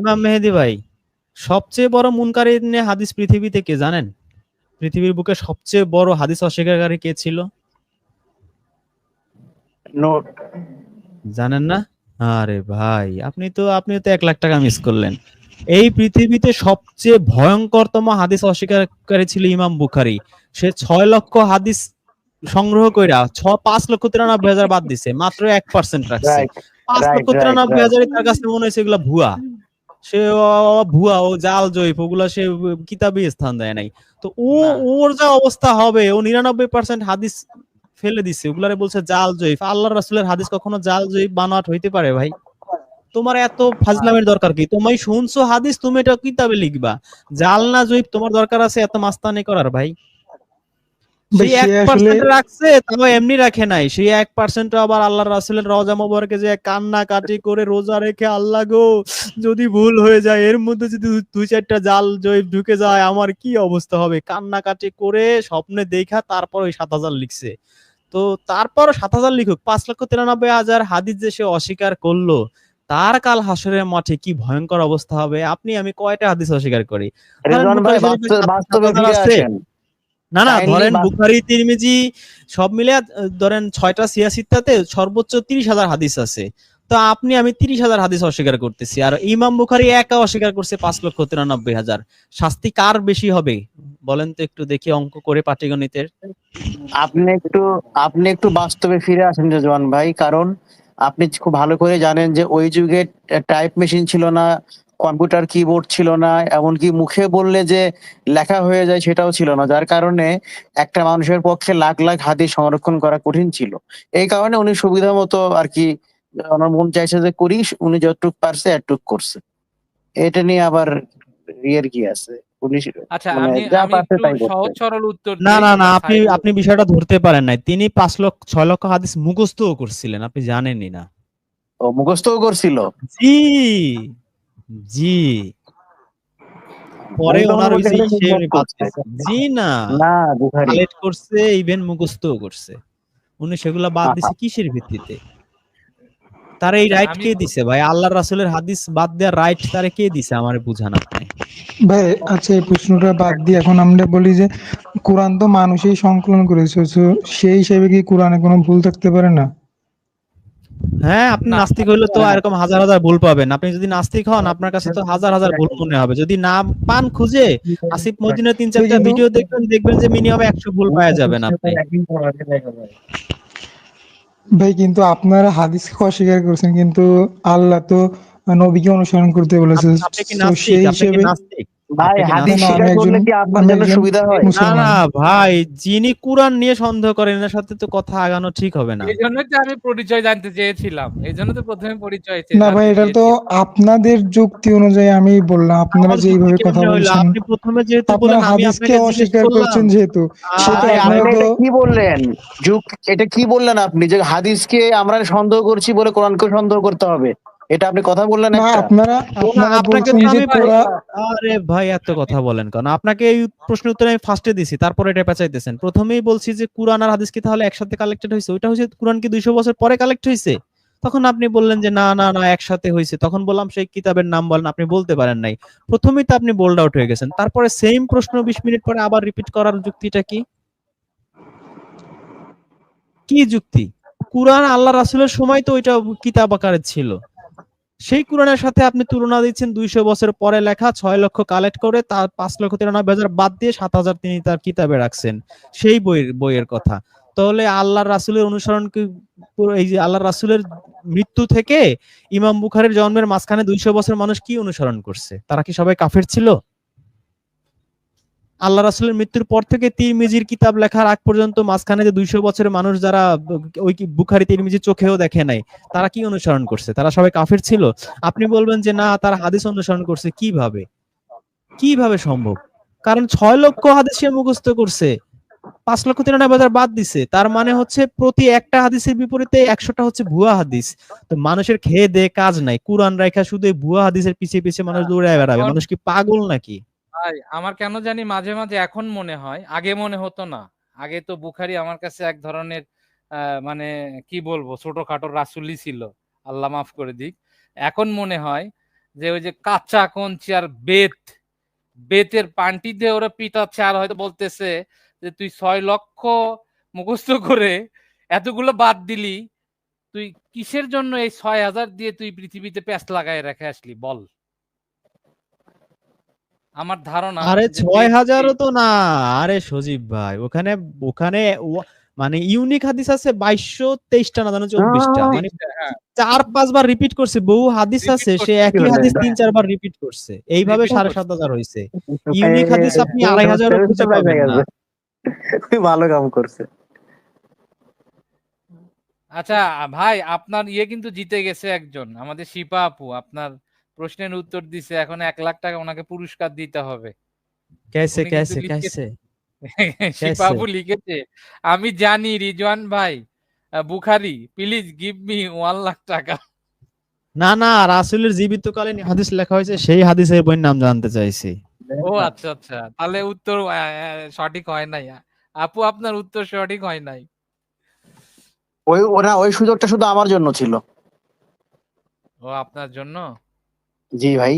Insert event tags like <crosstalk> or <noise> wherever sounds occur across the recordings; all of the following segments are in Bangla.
ইমাম মেহেদি ভাই সবচেয়ে বড় মুনকারি হাদিস পৃথিবীতে কে জানেন? পৃথিবীর বুকে সবচেয়ে বড় হাদিস অস্বীকারী কে ছিল? জানেন না? আরে ভাই আপনি তো আপনি তো এক লাখ টাকা মিস করলেন। এই পৃথিবীতে সবচেয়ে ভয়ঙ্করতম হাদিস অস্বীকারী ছিল ইমাম বুখারি। সে ছয় লক্ষ হাদিস সংগ্রহ কইরা ছ পাঁচ লক্ষ তিরানব্বই হাজার বাদ দিছে মাত্র এক পার্সেন্ট রাখছে। পাঁচ লক্ষ তিরানব্বই. হাজারই তার কাছে মনে হয়েছে এগুলা ভুয়া। সে ভুয়া ও জাল জয়ীফ ওগুলা সে কিতাবে স্থান দেয় নাই। তো ও ওর যা অবস্থা হবে ও নিরানব্বই পার্সেন্ট হাদিস ফেলে দিচ্ছে ওগুলারে বলছে জাল জয়ীফ। আল্লাহ রাসুলের হাদিস কখনো জাল জয়ীফ বানাট হইতে পারে ভাই? তোমার এত ফাজলামের দরকার কি? তুমি শুনছো হাদিস তুমি এটা কিতাবে লিখবা। জাল না জয়ীফ তোমার দরকার আছে এত মাস্তানি করার ভাই ভাই, সেই এক সে আসলে- পার্সেন্ট রাখছে তাও এমনি রাখে নাই। সেই এক পার্সেন্ট আবার আল্লাহ রাসুলের রজা মোবারকে যে কান্না কাটি করে রোজা রেখে আল্লাহ গো যদি ভুল হয়ে যায় এর মধ্যে যদি দুই চারটা জাল জয়ীফ ঢুকে যায় আমার কি অবস্থা হবে? কান্না কাটি করে স্বপ্নে দেখা তারপর ওই সাত হাজার লিখছে। তো তারপর সাত হাজার লিখুক পাঁচ লক্ষ তিরানব্বই হাজার হাদিস যে সে অস্বীকার করল তার কাল হাসরের মাঠে কি ভয়ঙ্কর অবস্থা হবে? আপনি আমি কয়টা হাদিস অস্বীকার করি? না না ধরেন বুখারি তিরমিজি সব মিলে ধরেন ছয়টা সিয়াসিত্তাতে সর্বোচ্চ তিরিশ হাজার হাদিস আছে। তো আপনি আমি তিরিশ হাজার হাদিস অস্বীকার করতেছি। আর ইমাম বুখারি একা অস্বীকার করছে পাঁচ লক্ষ তিরানব্বই হাজার। শাস্তি কার বেশি হবে? বলেন তো একটু দেখি অঙ্ক করে পাটিগণিতের। আপনি একটু আপনি একটু বাস্তবে ফিরে আসেন রেজওয়ান ভাই কারণ আপনি খুব ভালো করে জানেন যে ওই যুগে টাইপ মেশিন ছিল না কম্পিউটার কিবোর্ড ছিল না এমনকি মুখে বললে যে লেখা হয়ে যায় সেটাও ছিল না যার কারণে একটা মানুষের পক্ষে লাখ লাখ হাদিস সংরক্ষণ করা কঠিন ছিল। এই কারণে উনি সুবিধা মতো আর কি ওনার মন চাইছে যে করি উনি যতটুক পারছে এতটুক করছে। এটা নিয়ে আবার ইয়ের কি আছে? উনি আচ্ছা মানে আমি যা আমি তাই সহজ সরল না না না আপনি আপনি বিষয়টা ধরতে পারেন নাই। তিনি পাঁচ লক্ষ ছয় লক্ষ হাদিস মুখস্থও করছিলেন আপনি জানেনই না। ও মুখস্থও করছিল? জি। জি। পরে ওনার ওই ইসে উনি পাচ্ছেন। জি না। না বুখারি কালেক্ট করছে ইভেন মুখস্থও করছে। উনি সেগুলা বাদ দিছে কিসের ভিত্তিতে? তার এই রাইট কে দিছে ভাই? আল্লাহ রাসূলের হাদিস বাদ দেওয়ার রাইট তারে কে দিছে আমারে বুঝান আপনি ভাই আচ্ছা এই প্রশ্নটা বাদ দিয়ে এখন আমরা বলি যে কোরআন তো মানুষই সংকলন করেছে তো সেই হিসেবে কি কোরআনে কোনো ভুল থাকতে পারে না? হ্যাঁ আপনি নাস্তিক হইলে তো এরকম হাজার হাজার ভুল পাবেন। আপনি যদি নাস্তিক হন আপনার কাছে তো হাজার হাজার ভুল মনে হবে। যদি না পান খুঁজে আসিফ মদিনের তিন চারটা ভিডিও দেখবেন দেখবেন যে মিনিমাম একশো ভুল পাওয়া যাবেন আপনি। ভাই কিন্তু আপনারা হাদিসকে অস্বীকার করছেন কিন্তু আল্লাহ তো নবীকে অনুসরণ করতে বলেছে। আপনি কি নাস্তিক? সেই আপনি কি হিসেবে নাস্তিক? ভাই হাদিস স্বীকার করলে কি আপনার জন্য সুবিধা হয়? না না ভাই যিনি কোরআন নিয়ে সন্দেহ করেন এর সাথে তো কথা আগানো ঠিক হবে না। তো আমি পরিচয় জানতে চেয়েছিলাম। এই তো প্রথমে পরিচয় চে- না ভাই এটা তো আপনাদের যুক্তি অনুযায়ী আমি বললাম আপনারা যেইভাবে কথা বলছেন আপনি প্রথমে যেহেতু আপনারা আমি হাদিসকে অস্বীকার করছেন যেহেতু সেটা আপনারা তো কি বললেন? যুগ এটা কি বললেন আপনি যে হাদিসকে আমরা সন্দেহ করছি বলে কোরআনকে সন্দেহ করতে হবে? এটা আপনি কথা বললেন আপনারা আপনাকে আরে ভাই এত কথা বলেন কেন? আপনাকে এই প্রশ্নের উত্তর আমি ফার্স্টে দিছি তারপরে এটা পেঁচাইতেছেন। প্রথমেই বলছি যে কুরআন আর হাদিস কি তাহলে একসাথে কালেক্টেড হয়েছে। ওইটা হচ্ছে কুরআন কি দুইশো বছর পরে কালেক্ট হয়েছে? তখন আপনি বললেন যে না না না একসাথে হয়েছে। তখন বললাম সেই কিতাবের নাম বলেন আপনি বলতে পারেন নাই। প্রথমেই তো আপনি বোল্ড আউট হয়ে গেছেন। তারপরে সেম প্রশ্ন বিশ মিনিট পরে আবার রিপিট করার যুক্তিটা কি? কি যুক্তি? কুরআন আল্লাহ রাসূলের সময় তো ওইটা কিতাব আকারে ছিল। সেই কোরআনের সাথে আপনি তুলনা দিচ্ছেন দুইশো বছর পরে লেখা, ছয় লক্ষ কালেক্ট করে তার পাঁচ লক্ষ তিরানব্বই হাজার বাদ দিয়ে সাত হাজার তিনি তার কিতাবে রাখছেন। সেই বইয়ের বইয়ের কথা। তাহলে আল্লাহ রাসুলের অনুসরণ কি এই যে আল্লাহ রাসুলের মৃত্যু থেকে ইমাম বুখারের জন্মের মাঝখানে দুইশো বছর মানুষ কি অনুসরণ করছে? তারা কি সবাই কাফের ছিল? আল্লাহ রাসুলের মৃত্যুর পর থেকে তিরমিজির কিতাব লেখার আগ পর্যন্ত মাঝখানে যে দুইশো বছরের মানুষ যারা ওই বুখারি, তিরমিজি চোখেও দেখে নাই, তারা কি অনুসরণ করছে? তারা সবাই কাফের ছিল? আপনি বলবেন যে না, তারা হাদিস অনুসরণ করছে। কীভাবে? কীভাবে সম্ভব? কারণ ছয় লক্ষ হাদিস সে মুখস্থ করছে। পাঁচ লক্ষ তিরানব্বই হাজার বাদ দিছে। তার মানে হচ্ছে প্রতি একটা হাদিসের বিপরীতে একশোটা হচ্ছে ভুয়া হাদিস। তো মানুষের খেয়ে দে কাজ নাই। কোরআন রাখা শুধু ভুয়া হাদিসের পিছিয়ে পিছিয়ে মানুষ দৌড়ে বেড়াবে। মানুষ কি পাগল নাকি? ভাই, আমার কেন জানি মাঝে মাঝে এখন মনে হয়, আগে মনে হতো না। আগে তো বুখারি আমার কাছে এক ধরনের মানে কি বলব, ছোটখাটো রাসুলি ছিল। আল্লাহ মাফ করে দিক। এখন মনে হয় যে ওই যে কাঁচা কঞ্চি আর বেত, বেতের পান্টি দিয়ে ওরা পিটাচ্ছে আর হয়তো বলতেছে যে, তুই ছয় লক্ষ মুখস্থ করে এতগুলো বাদ দিলি, তুই কিসের জন্য এই ছয় হাজার দিয়ে তুই পৃথিবীতে প্যাঁচ লাগায় রেখে আসলি? বল। আমার ধারণা আরে ছয় হাজারও তো না। আরে সজীব ভাই ওখানে ওখানে মানে ইউনিক হাদিস আছে বাইশশো তেইশটা না জানো চব্বিশটা? মানে হ্যাঁ। চার পাঁচবার রিপিট করছে বহু হাদিস আছে সে একই হাদিস। তিন চারবার রিপিট করছে। এইভাবে সাড়ে সাত হাজার হয়েছে ইউনিক হাদিস আপনি আড়াই হাজারও খুঁজে পাবেন না। <laughs> ভালো কাম করছে। আচ্ছা ভাই আপনার ইয়ে কিন্তু জিতে গেছে একজন আমাদের শিপা আপু আপনার প্রশ্নের উত্তর দিছে এখন এক লাখ টাকা ওনাকে পুরস্কার দিতে হবে। কেসে কেসে কেসে। <laughs> শিপাবু লিখেছে আমি জানি রিজওয়ান ভাই Bukhari please give me one lakh টাকা। না না রাসুলের জীবিত কালীন হাদিস লেখা হয়েছে সেই হাদিসের বইয়ের নাম জানতে চাইছি। ও আচ্ছা আচ্ছা। তাহলে উত্তর সঠিক হয় নাই। আপু আপনার উত্তর সঠিক হয় নাই। ওই ওরা ওই সুযোগটা শুধু আমার জন্য ছিল। ও আপনার জন্য? জি ভাই।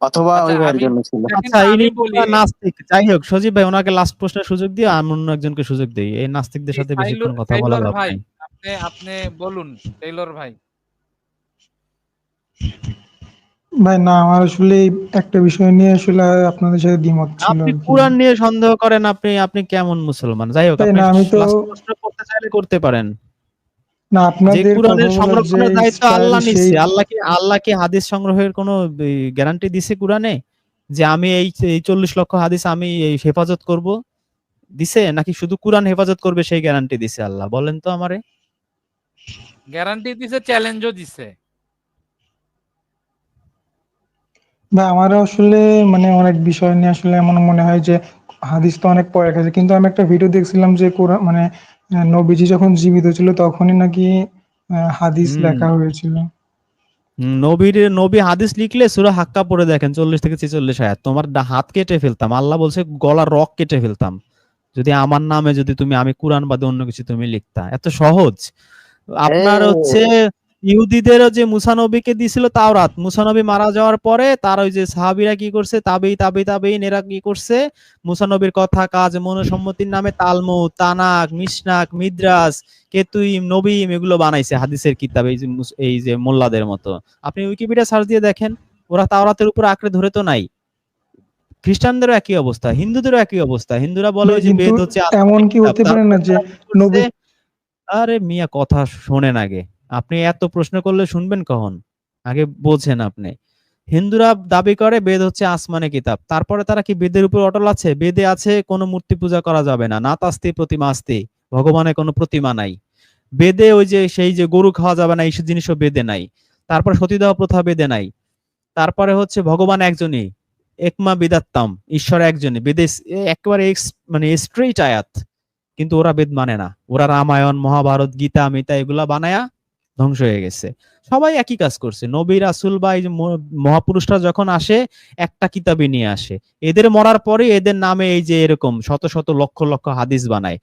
অথবা আচ্ছা, ওই ভাইয়ের জন্য ছিল। আচ্ছা ইনি নাস্তিক। যাই হোক সজীব ভাই ওনাকে লাস্ট প্রশ্নের সুযোগ দিয়ে আমি অন্য একজনকে সুযোগ দিই। এই নাস্তিকদের সাথে কথা বলা লাভ ভাই আপনি আপনি বলুন টেইলর ভাই। ভাই না আমার আসলে একটা বিষয় নিয়ে আসলে আপনাদের সাথে দ্বিমত ছিল আপনি। কোরআন নিয়ে সন্দেহ করেন আপনি আপনি কেমন মুসলমান? যাই হোক আপনি আমি তো- প্রশ্ন করতে চাইলে করতে পারেন। না আপনাদের কোরআনের সংরক্ষণের দায়িত্ব আল্লাহ সেই- আল্লাহ কি আল্লাহ কি হাদিস সংগ্রহের কোনো গ্যারান্টি দিছে কোরআনে? যে আমি এই এই চল্লিশ লক্ষ হাদিস আমি এই হেফাজত করব? দিছে? নাকি শুধু কোরআন হেফাজত করবে সেই গ্যারান্টি দিছে আল্লাহ? বলেন তো আমারে। গ্যারান্টি দিছে চ্যালেঞ্জও দিছে। ভাই আমার আসলে মানে অনেক বিষয় নিয়ে আসলে এমন মনে হয় যে হাদিস তো অনেক পড়ে গেছে। কিন্তু আমি একটা ভিডিও দেখছিলাম যে কোরআন মানে নবীজি যখন জীবিত ছিল তখনই নাকি হাদিস লেখা হয়েছিল। নবীর নবী হাদিস লিখলে সুরা হাক্কা পড়ে দেখেন চল্লিশ থেকে ছেচল্লিশ আয়াত। তোমার হাত কেটে ফেলতাম। আল্লাহ বলছে গলার রক কেটে ফেলতাম। যদি আমার নামে যদি তুমি আমি কোরআন বাদে অন্য কিছু তুমি লিখতা। এত সহজ। আপনার হচ্ছে ইহুদিদেরও যে মুসানবীকে দিছিল তাওরাত মুসা নবী মারা যাওয়ার পরে তার ওই যে সাহাবিরা কি করছে? তাবেই তাবেই তাবেই এরা কি করছে? মুসানবীর কথা কাজ মনোসম্মতির নামে তালমুদ তানাক মিশনাক মিদ্রাস কেতুইম নবীম এগুলো বানাইছে হাদিসের কিতাব এই যে এই যে মোল্লাদের মতো। আপনি উইকিপিডিয়া সার্চ দিয়ে দেখেন ওরা তাওরাতের উপর আঁকড়ে ধরে তো নাই। খ্রিস্টানদেরও একই অবস্থা হিন্দুদেরও একই অবস্থা। হিন্দুরা বলে ওই যে বেদ হচ্ছে এমন কি হতে পারে না যে নবী আরে মিয়া কথা শোনেন আগে। আপনি এত প্রশ্ন করলে শুনবেন কখন? আগে বোঝেন আপনি। হিন্দুরা দাবি করে বেদ হচ্ছে আসমানে কিতাব। তারপরে তারা কি বেদের উপর অটল আছে? বেদে আছে কোনো মূর্তি পূজা করা যাবে না। নাতাস্তি, প্রতিমা আস্তি। ভগবানের কোনো প্রতিমা নাই। বেদে ওই যে সেই যে গরু খাওয়া যাবে না, এইসব জিনিসও বেদে নাই। তারপরে সতীদাহ প্রথা বেদে নাই। তারপরে হচ্ছে ভগবান একজনই। একমা বিদাত্তাম। ঈশ্বর একজনই। বেদে একেবারে মানে স্ট্রেইট আয়াত। কিন্তু ওরা বেদ মানে না। ওরা রামায়ণ, মহাভারত, গীতা মিতা এগুলা বানায়া ধ্বংস হয়ে গেছে। সবাই একই কাজ করছে। নবী রাসুল বা এই মহাপুরুষরা যখন আসে একটা কিতাবই নিয়ে আসে। এদের মরার পরে এদের নামে এই যে এরকম শত শত লক্ষ লক্ষ হাদিস বানায়।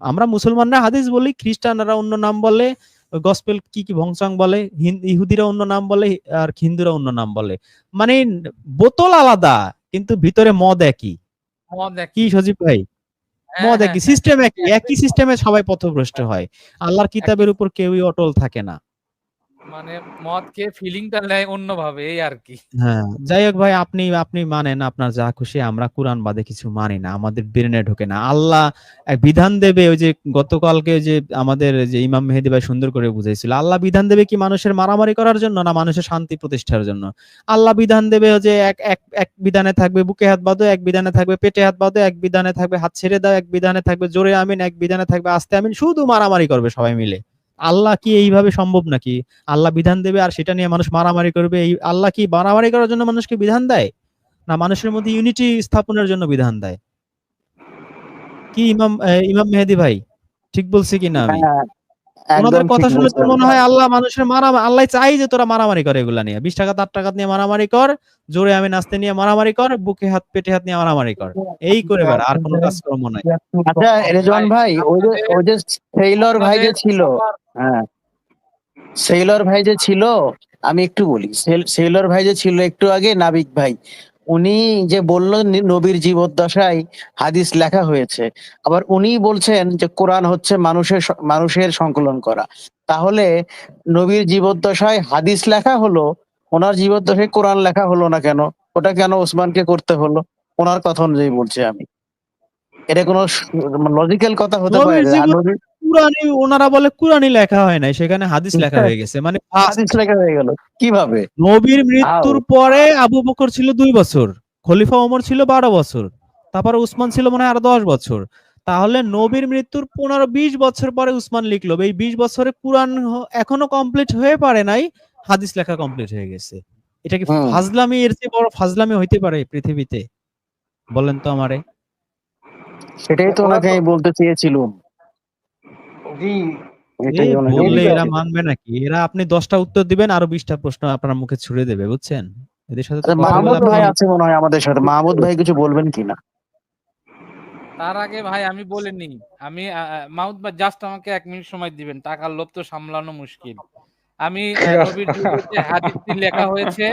আমরা মুসলমানরা হাদিস বলি খ্রিস্টানরা অন্য নাম বলে গসপেল কি কি ভংসাং বলে ইহুদিরা অন্য নাম বলে আর হিন্দুরা অন্য নাম বলে। মানে বোতল আলাদা কিন্তু ভিতরে মদ একই। মদ এক- কি সজীব ভাই? হ্যাঁ, মদ হ্যাঁ, একই সিস্টেম একই একই সিস্টেমে সবাই পথভ্রষ্ট হয়। আল্লাহর কিতাবের উপর কেউই অটল থাকে না। মানে মদ ফিলিংটা নেয় অন্যভাবে, এই আর কি। হ্যাঁ যাই হোক ভাই, আপনি আপনি মানেন, আপনার যা খুশি, আমরা কোরআন বাদে কিছু মানি না, আমাদের ব্রেনে ঢোকে না। আল্লাহ বিধান দেবে, ওই যে গতকালকে যে আমাদের যে ইমাম মেহেদি ভাই সুন্দর করে বুঝাইছিল, আল্লাহ বিধান দেবে কি মানুষের মারামারি করার জন্য না মানুষের শান্তি প্রতিষ্ঠার জন্য? আল্লাহ বিধান দেবে যে এক এক এক বিধানে থাকবে বুকে হাত বাঁধো, এক বিধানে থাকবে পেটে হাত বাঁধো, এক বিধানে থাকবে হাত ছেড়ে দাও, এক বিধানে থাকবে জোরে আমিন, এক বিধানে থাকবে আস্তে আমিন, শুধু মারামারি করবে সবাই মিলে। আল্লাহ কি এইভাবে সম্ভব নাকি? আল্লাহ বিধান দেবে আর সেটা নিয়ে মানুষ মারামারি করবে। এই আল্লাহ কি মারামারি করার জন্য মানুষকে বিধান দেয়? না, মানুষের মধ্যে ইউনিটি স্থাপনের জন্য বিধান দেয়? কি ইমাম ইমাম মেহেদি ভাই? ঠিক বলছি কি না ওনাদের কথা শুনে তো মনে হয় আল্লাহ মানুষের মারা আল্লাহ চাই যে তোরা মারামারি করে এগুলা নিয়ে। বিশ টাকা তার টাকা নিয়ে মারামারি কর জোরে আমি নাচতে নিয়ে মারামারি কর বুকে হাত পেটে হাত নিয়ে মারামারি কর। এই করে বেড়া আর কোনো কাজকর্ম নাই। আচ্ছা রেজওয়ান ভাই ওই যে ওই যে সেইলর ভাই যে ছিল হ্যাঁ। সেইলর ভাই যে ছিল আমি একটু বলি সেলর ভাই যে ছিল একটু আগে নাবিক ভাই। উনি যে বললেন নি- নবীর জীবদ্দশায় হাদিস লেখা হয়েছে আবার উনি বলছেন যে কোরআন হচ্ছে মানুষের মানুষের সংকলন করা। তাহলে নবীর জীবদ্দশায় হাদিস লেখা হলো ওনার জীবদ্দশায় কোরআন লেখা হলো না কেন? ওটা কেন ওসমানকে করতে হলো? ওনার কথা অনুযায়ী বলছি আমি। এটা কোনো লজিক্যাল কথা হতে পারে ওনারা বলে কুরআনি লেখা হয় নাই সেখানে হাদিস লেখা হয়ে। গেছে। মানে হাদিস লেখা হয়ে গেল। কীভাবে? নবীর মৃত্যুর পরে আবু বকর ছিল দুই বছর খলিফা ওমর ছিল বারো বছর তারপরে উসমান ছিল মনে হয় আরও দশ বছর। তাহলে নবীর মৃত্যুর পনেরো বিশ বছর পরে উসমান লিখলো এই বিশ বছরে কুরআন এখনও কমপ্লিট হয়ে পারে নাই হাদিস লেখা কমপ্লিট হয়ে গেছে। এটা কি। ফাজলামি? এর চেয়ে বড় ফাজলামি হইতে পারে পৃথিবীতে? বলেন তো আমারে। সেটাই তো ওনাকে আমি বলতে চেয়েছিলাম। জি। বললে এরা মানবে নাকি? এরা আপনি দশটা উত্তর দিবেন আরও বিশটা প্রশ্ন আপনার মুখে ছুড়ে দেবে বুঝছেন? এদের সাথে মাহমুদ ভাই আছে মনে হয় আমাদের সাথে। মাহমুদ ভাই কিছু বলবেন কিনা তার আগে ভাই আমি বলিনি। আমি মাউথ বা জাস্ট আমাকে এক মিনিট সময় দিবেন। টাকার লোভ তো সামলানো মুশকিল। আমি যে <laughs> হাদিসটি লেখা হয়েছে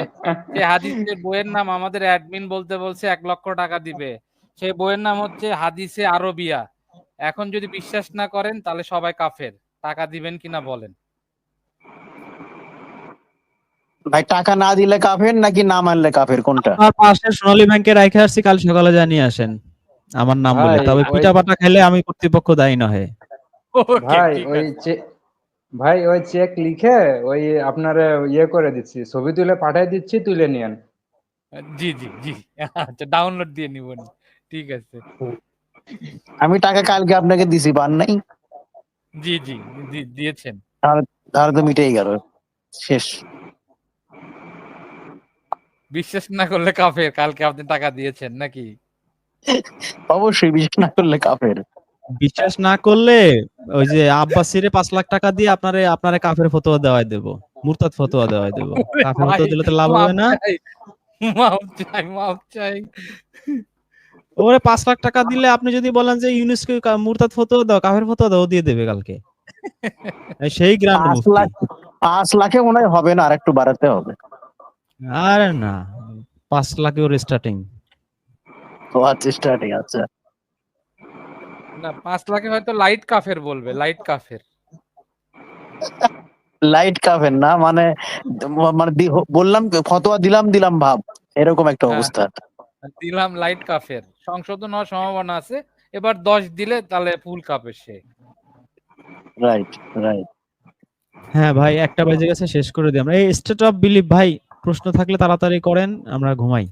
যে হাদিসের বইয়ের নাম আমাদের অ্যাডমিন বলতে বলছে এক লক্ষ টাকা দিবে। সেই বইয়ের নাম হচ্ছে হাদিসে আরবিয়া। এখন যদি বিশ্বাস না করেন তাহলে সবাই কাফের। টাকা দিবেন কিনা বলেন? ভাই টাকা না দিলে কাফের নাকি না মানলে কাফের? কোনটা? আমার পাশে সোনালী ব্যাংকে রাখে আসছি কাল সকালে জানিয়ে আসেন। আমার নাম বলে। তবে পিঠা পাটা খেলে আমি কর্তৃপক্ষ দায়ী নহে। ভাই ওই ভাই ওই চেক লিখে ওই আপনার ইয়ে করে দিচ্ছি। ছবি তুলে পাঠিয়ে দিচ্ছি তুলে নিয়েন। জি জি জি। আচ্ছা ডাউনলোড দিয়ে নিব। ঠিক আছে। আমি টাকা কালকে আপনাকে দিছি পান নাই? জি জি দিয়েছেন। তাহলে তো মিটেই গেল। শেষ। বিশ্বাস না করলে কাফের কালকে আপনি টাকা দিয়েছেন নাকি? অবশ্যই বিশ্বাস না করলে কাফের। বিশ্বাস না করলে ওই যে আব্বাসিরে পাঁচ লাখ টাকা দিয়ে আপনারে আপনারে কাফের ফতোয়া দেওয়াই দেব মুরতাদ ফতোয়া দেওয়াই দেবো। <laughs> কাফের ফতোয়া দিলে তো লাভ হবে না। মাপ চাই মাপ চাই। ওরে পাঁচ লাখ টাকা দিলে আপনি যদি বলেন যে ইউনেস্কো মুরতাদ ফতোয়া দাও কাফের ফতোয়া দাও দিয়ে দেবে কালকে। সেই গ্রাম পাঁচ লাখ পাঁচ লাখে মনে হয় হবে না আর একটু বাড়াতে হবে। আরে না পাঁচ লাখে ওর স্টার্টিং তো আচ্ছা স্টার্টিং আচ্ছা। না পাঁচ লাখে হয়তো লাইট কাফের বলবে লাইট কাফের। লাইট কাফের না মানে মানে বললাম ফতোয়া দিলাম দিলাম ভাব। এরকম একটা হ্যাঁ। অবস্থা। দিলাম লাইট কাফের। সংশোধন হওয়ার সম্ভাবনা আছে। এবার দশ দিলে তাহলে ফুল কাপের সে। রাইট রাইট হ্যাঁ ভাই একটা বাজে গেছে শেষ করে দিই আমরা। এই স্টেট অফ বিলিভ ভাই প্রশ্ন থাকলে তাড়াতাড়ি করেন আমরা ঘুমাই।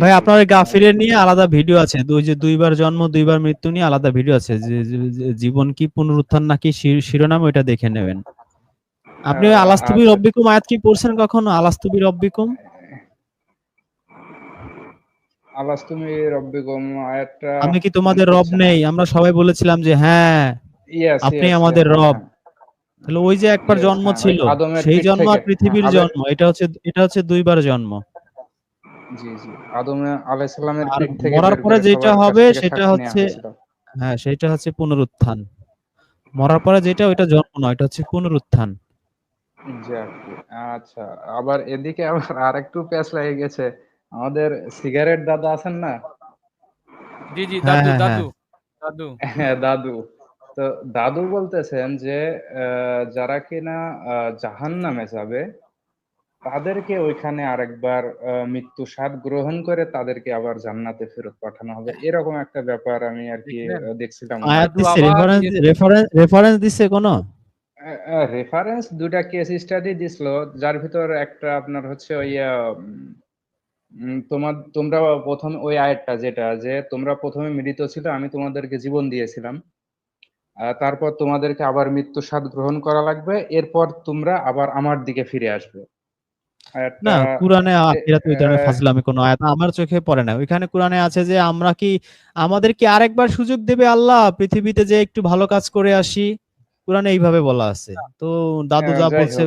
ভাই আপনার ওই গাফিরের নিয়ে আলাদা ভিডিও আছে। দুই যে দুইবার জন্ম দুইবার মৃত্যু নিয়ে আলাদা ভিডিও আছে। যে জীবন কি পুনরুত্থান নাকি শিরোনাম ওইটা দেখে নেবেন। আপনি ওই আহ, আলাস্তুবি আচ্ছা। রব্বিকুম আয়াত কি পড়ছেন কখনো? আলাস্তুবি রব্বিকুম আলাস রব্বিকুম আয়াতটা আমি কি তোমাদের রব নেই? আমরা সবাই বলেছিলাম যে হ্যাঁ আপনি আমাদের রব। হ্যাঁ, তাহলে ওই যে একবার জন্ম হ্যাঁ, ছিল সেই জন্ম আর পৃথিবীর জন্ম এটা হচ্ছে এটা হচ্ছে দুইবার জন্ম। জি জি আদম আলাইহিস সালামের থেকে মরার পরে যেটা হবে সেটা হচ্ছে হ্যাঁ সেটা হচ্ছে পুনরুত্থান। মরার পরে যেটা ওইটা জন্ম নয় এটা হচ্ছে পুনরুত্থান। আচ্ছা আবার এদিকে আবার আরেকটু প্যাচ লেগে গেছে। আমাদের সিগারেট দাদা আছেন না? জি জি হ্যাঁ, দাদু হ্যাঁ, দাদু। দাদু হ্যাঁ দাদু। তো দাদু বলতেছেন যে আহ, যারা কিনা জাহান নামে যাবে তাদেরকে ওইখানে আরেকবার মৃত্যু স্বাদ গ্রহণ করে তাদেরকে আবার জান্নাতে ফেরত পাঠানো হবে। এরকম একটা ব্যাপার আমি আর কি দেখছিলাম। দাদু রেফারেন্স ইয়ে- রেফারেন্স রেফারেন্স কোনো? রেফারেন্স দুটা কেস স্টাডি দিছিল যার ভিতর একটা আপনার হচ্ছে ওই তোমার তোমরা প্রথমে ওই আয়াতটা যেটা যে তোমরা প্রথমে মৃত ছিল আমি তোমাদেরকে জীবন দিয়েছিলাম। তারপর তোমাদেরকে আবার মৃত্যু স্বাদ গ্রহণ করা লাগবে এরপর তোমরা আবার আমার দিকে ফিরে আসবে। না কোরআনে আখিরাতে ওই ধরনের ফাজলামি কোনো আয়াত আমার চোখে পড়ে না। ওইখানে কোরআনে আছে যে আমরা কি আমাদের কি আরেকবার সুযোগ দেবে আল্লাহ? পৃথিবীতে যে একটু ভালো কাজ করে আসি। কোরআনে এইভাবে বলা আছে। তো দাদু হ্যাঁ, যা বলছে।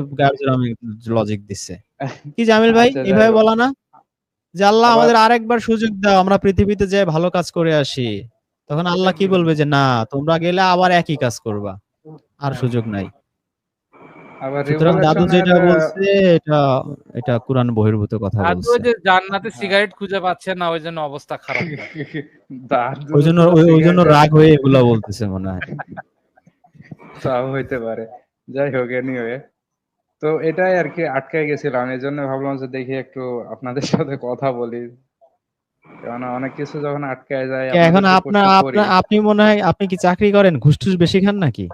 লজিক দিচ্ছে কি জামিল ভাই? আচ্ছা, যাই এইভাবে বলা না? যে আল্লাহ আমাদের আরেকবার সুযোগ দাও আমরা পৃথিবীতে যে ভালো কাজ করে আসি। তখন আল্লাহ কি বলবে যে না তোমরা গেলে আবার একই কাজ করবা। আর সুযোগ নাই। সুতরাং দাদু যেটা বলছে এটা এটা কোরআন বহির্ভূত কথা বলছে। ওই যে জান্নাতে হ্যাঁ। সিগারেট খুঁজে পাচ্ছে না ওই জন্য অবস্থা খারাপ। <laughs> ওই জন্য ওই- ওই জন্য রাগ হয়ে এগুলা বলতেছে মনে হয়। তাও হইতে পারে। যাই হোক এনিওয়ে তো এটাই আর কি আটকায় গেছিলাম। এই জন্য ভাবলাম যে দেখি একটু আপনাদের সাথে কথা বলি। কেননা অনেক কিছু যখন আটকায় যায় এখন আপনার আপনার আপনি মনে হয় আপনি কি চাকরি করেন? ঘুষ টুস বেশি খান নাকি?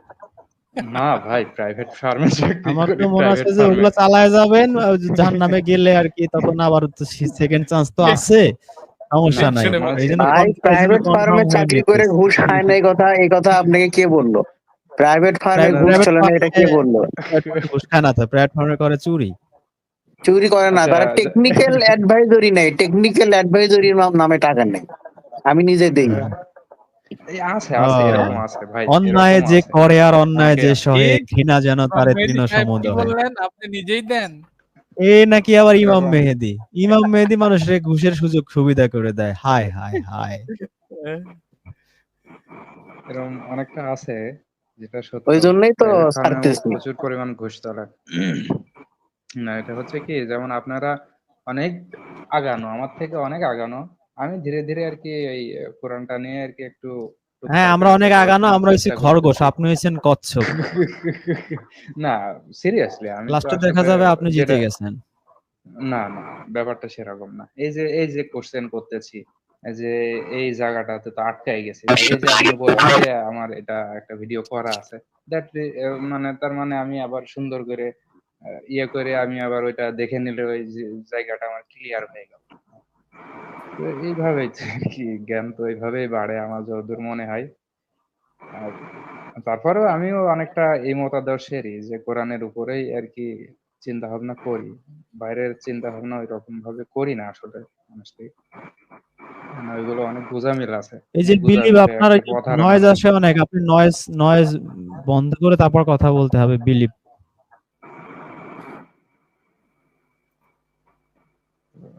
না ভাই প্রাইভেট ফার্মে চাকরি আমার তো মনে হচ্ছে যে ওগুলো চালায় যাবেন জাহান নামে গেলে আর কি তখন আবার তো সেকেন্ড চান্স তো আছে। সমস্যা নাই। প্রাইভেট ফার্মে চাকরি করে ঘুষ খায় না এই কথা এই কথা আপনাকে কে বলল? প্রাইভেট ফার্মে ঘুষ চলে না এটা কে বলল? ঘুষ খায় না তো প্ল্যাটফর্মে করে চুরি। চুরি করে না আচ্ছা, তারা আচ্ছা। টেকনিক্যাল অ্যাডভাইজরি নেই টেকনিক্যাল অ্যাডভাইজরির নামে টাকা নেই আমি নিজে দেই। আছে আছে এরকম আছে ভাই অন্যায় যে করে আর অন্যায় যে সহে ঘৃণা যেন তারে তৃণ হয়। বললেন? আপনি নিজেই দেন। এ নাকি আবার ইমাম মেহেদি। ইমাম মেহেদি মানুষের ঘুষের সুযোগ সুবিধা করে দেয়। হায় হায় হায়। এরকম অনেকটা আছে। যেটা সত্য। ওই জন্যই তো প্রচুর পরিমাণ ঘুষ তোলা না এটা হচ্ছে কি যেমন আপনারা অনেক আগানো আমার থেকে অনেক আগানো আমি ধীরে ধীরে আর কি এই কোরআনটা নিয়ে আর কি একটু হ্যাঁ আমরা অনেক আগানো আমরা হচ্ছে খরগোশ আপনি হয়েছেন কচ্ছপ। <laughs> না সিরিয়াসলি আমি লাস্টে দেখা যাবে আপনি জিতে গেছেন। না না ব্যাপারটা সেরকম না। এই যে এই যে কোশ্চেন করতেছি যে এই জায়গাটাতে তো আটকাই গেছে। আমার এটা একটা ভিডিও করা আছে। দ্যাট মানে তার মানে আমি আবার সুন্দর করে ইয়ে করে আমি আবার ওইটা দেখে নিলে ওই জায়গাটা আমার ক্লিয়ার হয়ে গেল। তো এইভাবেই আর কি জ্ঞান তো এইভাবেই বাড়ে আমার যতদূর মনে হয়। আর তারপরেও আমিও অনেকটা এই মতাদর্শেরই যে কোরআনের উপরেই আর কি চিন্তা ভাবনা করি। বাইরের চিন্তা ভাবনা ওই রকম ভাবে করি না আসলে honestly। মানে ওইগুলো অনেক গোজামিল আছে। এই যে বিলিভ আপনার। নয়েজ আসে অনেক আপনি নয়েজ নয়েজ বন্ধ করে তারপর কথা বলতে হবে বিলিভ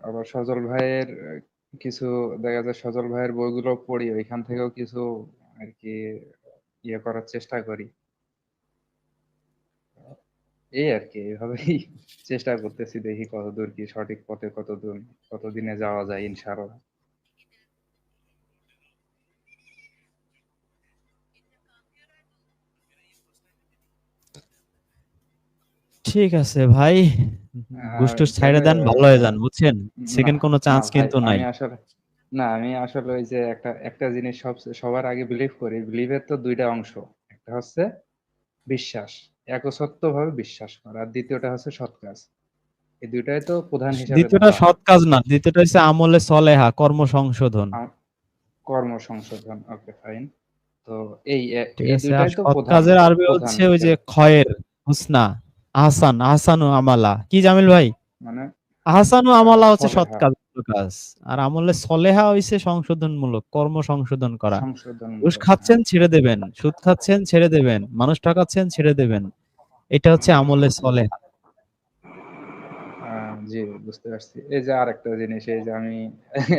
আবার সজল ভাইয়ের কিছু দেখা যায় সজল ভাইয়ের বইগুলো পড়ি ওইখান থেকেও কিছু আর কি ইয়ে করার চেষ্টা করি। এই আর কি এইভাবেই চেষ্টা করতেছি দেখি কতদূর কি সঠিক পথে কতদূর কতদিনে যাওয়া যায় ইনশাআল্লাহ। ঠিক আছে ভাই। আর ছাইড়ে দেন ভালো হয়ে যান বুঝছেন? সেকেন্ড কোনো চান্স কিন্তু নাই। আসলে না আমি আসলে ওই যে একটা একটা জিনিস সব সবার আগে বিলিভ করি বিলিভের তো দুইটা অংশ। একটা হচ্ছে বিশ্বাস একসত্য ভাবে বিশ্বাস করা আর দ্বিতীয়টা হচ্ছে সৎ কাজ। এই দুইটাই তো প্রধান হিসাবে দ্বিতীয়টা সৎ কাজ না দ্বিতীয়টা হচ্ছে আমলে সলেহা কর্ম সংশোধন কর্ম সংশোধন ওকে ফাইন তো এই এই দুইটাই তো প্রধান কাজের আরবি হচ্ছে ওই যে খয়ের হুসনা। আহসান আহসানু আমালা। কি জামিল ভাই? মানে? আহসানু আমালা হচ্ছে সৎ কাজ কাজ আর আমলে সলেহা হইছে সংশোধনমূলক কর্ম সংশোধন করা। ঘুষ খাচ্ছেন ছেড়ে দেবেন। সুদ খাচ্ছেন ছেড়ে দেবেন। মানুষ ঠকাচ্ছেন ছেড়ে দেবেন। এটা হচ্ছে আমলে সলেহা। আহ, জি বুঝতে পারছি। এই যে আরেকটা জিনিস এই যে আমি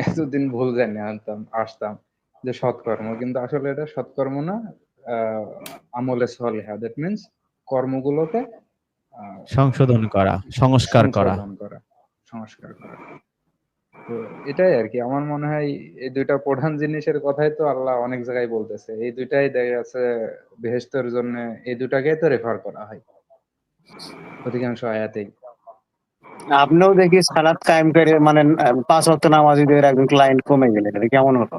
এতদিন ভুল জানি আনতাম আসতাম যে সৎকর্ম। কিন্তু আসলে এটা সৎকর্ম না আমলে সলেহা। দ্যাট মিনস কর্মগুলোকে সংশোধন করা সংস্কার করা। সংস্কার করা। তো এটাই আর কি আমার মনে হয় এই দুইটা প্রধান জিনিসের কথাই তো আল্লাহ অনেক জায়গায় বলতেছে। এই দুইটাই দেখা যাচ্ছে বেহেস্তের জন্য এই দুটাকেই তো রেফার করা হয়। অধিকাংশ আয়াতেই। আপনিও দেখি সালাদ কায়েম করে মানে পাঁচ ওয়াক্ত নামাজিদের একজন ক্লায়েন্ট কমে গেলেন এটা কেমন হলো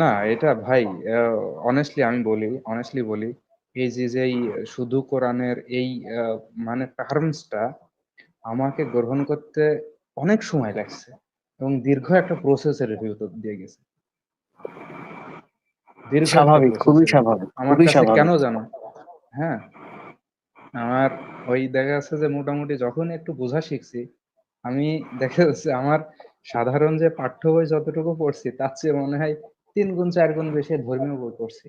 না এটা ভাই অনেস্টলি আমি বলি অনেস্টলি বলি এই যে যে শুধু কোরআনের এই মানে টার্মসটা আমাকে গ্রহণ করতে অনেক সময় লাগছে এবং দীর্ঘ একটা প্রসেসের ভিতর দিয়ে গেছে। স্বাভাবিক খুবই স্বাভাবিক আমার কাছে কেন জানো? হ্যাঁ আমার ওই দেখা যাচ্ছে যে মোটামুটি যখন একটু বোঝা শিখছি আমি দেখা যাচ্ছে আমার সাধারণ যে পাঠ্য বই যতটুকু পড়ছি তার চেয়ে মনে হয় তিন গুণ চার গুণ বেশি ধর্মীয় বই পড়ছি।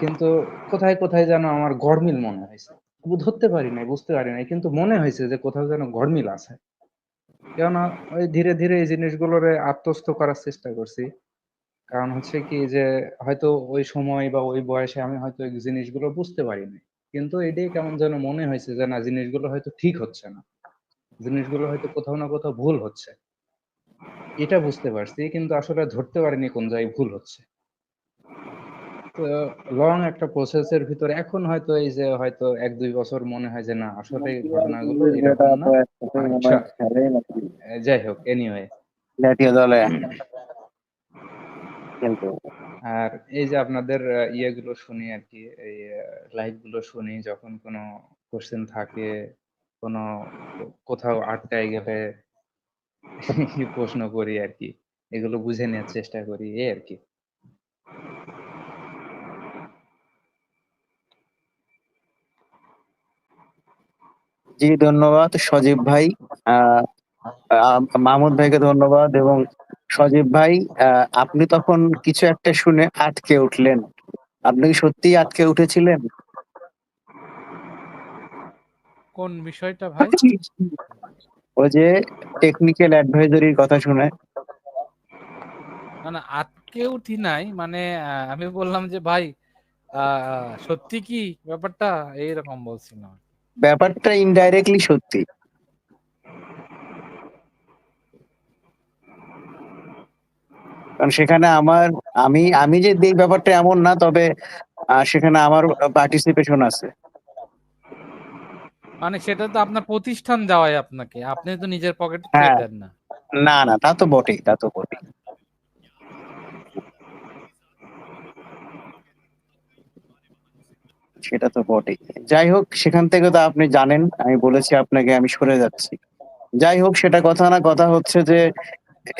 কিন্তু কোথায় কোথায় যেন আমার গরমিল মনে হয়েছে। ধরতে পারি নাই, বুঝতে পারি নাই, কিন্তু মনে হয়েছে যে কোথাও যেন গরমিল আছে। কেননা ওই ধীরে ধীরে এই জিনিসগুলোরে আত্মস্থ করার চেষ্টা করছি। কারণ হচ্ছে কি যে হয়তো ওই সময় বা ওই বয়সে আমি হয়তো এই জিনিসগুলো বুঝতে পারি নাই। কিন্তু এটাই কেমন যেন মনে হয়েছে যে না, জিনিসগুলো হয়তো ঠিক হচ্ছে না। জিনিসগুলো হয়তো কোথাও না কোথাও ভুল হচ্ছে। এটা বুঝতে পারছি, কিন্তু আসলে ধরতে পারিনি কোন জায়গায় ভুল হচ্ছে। লং একটা প্রসেসের ভিতরে এখন হয়তো এই যে হয়তো এক দুই বছর মনে হয় যে না আসলে ঘটনাগুলো এরকম না। আচ্ছা। যাই হোক এনিওয়ে জাতীয় দলে। আর এই যে আপনাদের ইয়েগুলো শুনি আর কি এই লাইভগুলো শুনি যখন কোনো কোশ্চেন থাকে কোনো কোথাও আটকায় গেলে <laughs> প্রশ্ন করি আর কি এগুলো বুঝে নেওয়ার চেষ্টা করি এই আর কি। জি ধন্যবাদ। সজীব ভাই মাহমুদ ভাইকে ধন্যবাদ এবং সজীব ভাই আহ, আপনি তখন কিছু একটা শুনে আটকে উঠলেন। আপনি কি সত্যিই আটকে উঠেছিলেন? কোন বিষয়টা ভাই? ওই যে টেকনিক্যাল অ্যাডভাইজারির কথা শুনে। না না আটকে উঠি নাই। মানে আমি বললাম যে ভাই আহ, সত্যি কি ব্যাপারটা? এইরকম বলছিলাম। ব্যাপারটা ইনডাইরেক্টলি সত্যি। কারণ সেখানে আমার আমি আমি যে দিই ব্যাপারটা এমন না তবে সেখানে আমার পার্টিসিপেশন আছে। মানে সেটা তো আপনার প্রতিষ্ঠান দেওয়ায় আপনাকে। আপনি তো নিজের পকেটে হ্যাঁ। দেন না। না না তা তো বটেই তা তো বটেই। সেটা তো বটেই। যাই হোক সেখান থেকে তো আপনি জানেন আমি বলেছি আপনাকে আমি সরে যাচ্ছি। যাই হোক সেটা কথা না কথা হচ্ছে যে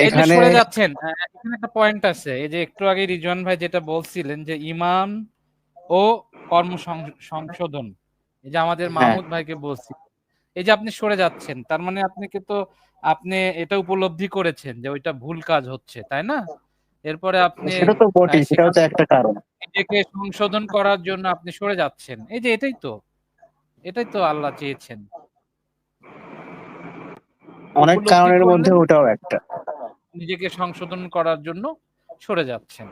এখানে সরে যাচ্ছেন এখানে একটা পয়েন্ট আছে। এই যে একটু আগে রিজওয়ান ভাই যেটা বলছিলেন যে ইমাম ও কর্ম সংশোধন এই যে আমাদের হ্যাঁ। মাহমুদ ভাইকে বলছি। এই যে আপনি সরে যাচ্ছেন তার মানে আপনাকে তো আপনি এটা উপলব্ধি করেছেন যে ওইটা ভুল কাজ হচ্ছে তাই না? এরপরে আপনি সেটা তো বটেই সেটাও তো একটা কারণ। নিজেকে সংশোধন করার জন্য আপনি সরে যাচ্ছেন। এই যে এটাই তো এটাই তো আল্লাহ চেয়েছেন। অনেক কারণের মধ্যে ওটাও একটা। নিজেকে সংশোধন করার জন্য সরে যাচ্ছেন।